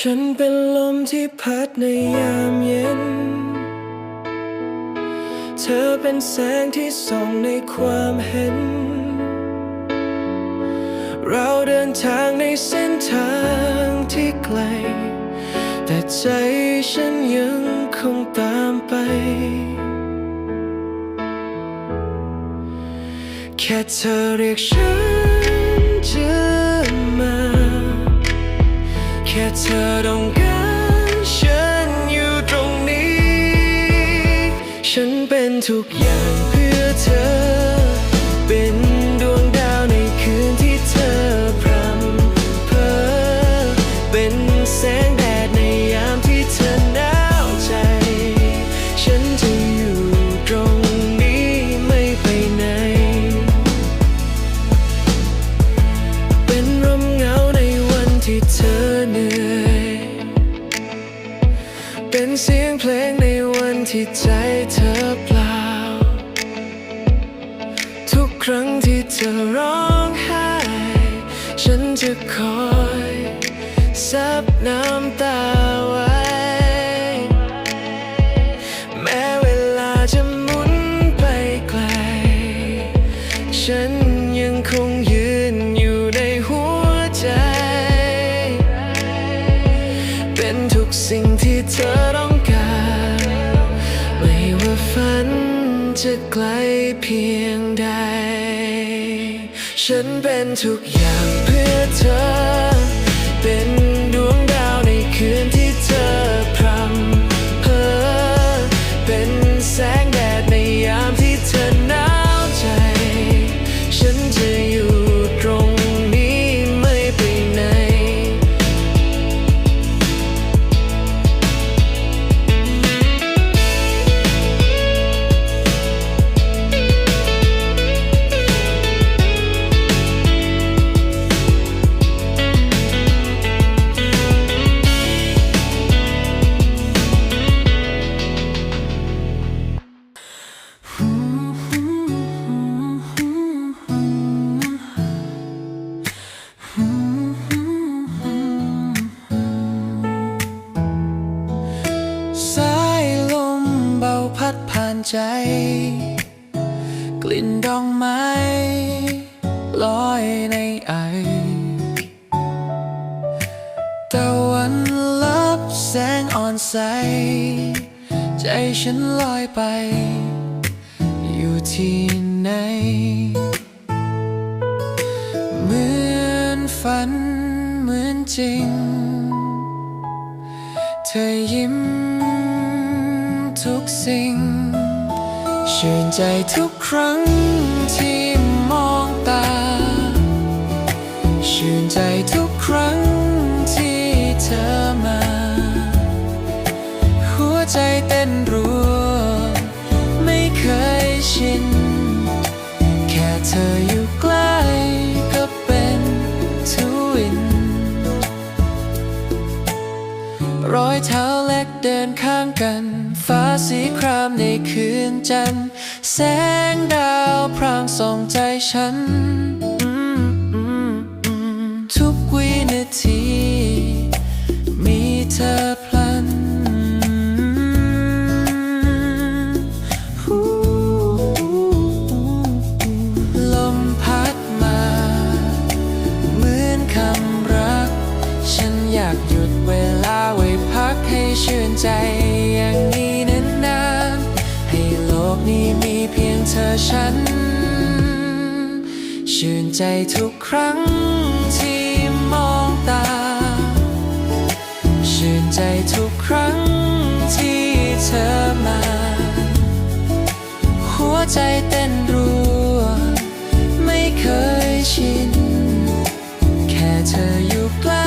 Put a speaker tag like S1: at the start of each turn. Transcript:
S1: ฉันเป็นลมที่พัดในยามเย็น เธอเป็นแสงที่ส่องในความเห็น เราเดินทางในเส้นทางที่ไกล แต่ใจฉันยังคงตามไป แค่เธอเรียกฉัน ธอต้องการฉันอยู่ตรงนี้ ฉันเป็นทุกอย่างเพื่อเธอ เป็นดวงดาวในคืนที่เธอพรำเพอเป็นแสง เป็นเสียงเพลงในวันที่ใจเธอเปล่า ทุกครั้งที่เธอร้องไห้ ฉันจะคอยซับน้ำตา ธอต้องการ ไม่ว่าฝันจะไกลเพียงใด ฉันเป็นทุกอย่างเพื่อเธอ สายลมเบาพัดผ่านใจ กลิ่นดอกไม้ลอยในไอตะวันลับแสงอ่อนใส ใจฉันลอยไป อยู่ที่ไหน เหมือนฝันเหมือนจริง อยิ้มทุกสิ่ง ชื่นใจทุกครั้งที่มองตา ชื่นใจทุกครั้งที่เธอมา หัวใจเต้นรัว ไม่เคยชิน กัน ฟ้าสีครามในคืนจันทร์ แสงดาวพรางส่องใจฉัน ทุกวินาที มีเธอพลันลมพัดมา เหมือนคำรัก ฉันอยากหยุดเวลาไว้พักให้ชื่นใจ ฉัน ชื่นใจทุกครั้งที่มองตา ชื่นใจทุกครั้งที่เธอมา หัวใจเต้นรัว ไม่เคยชิน แค่เธออยู่ใกล้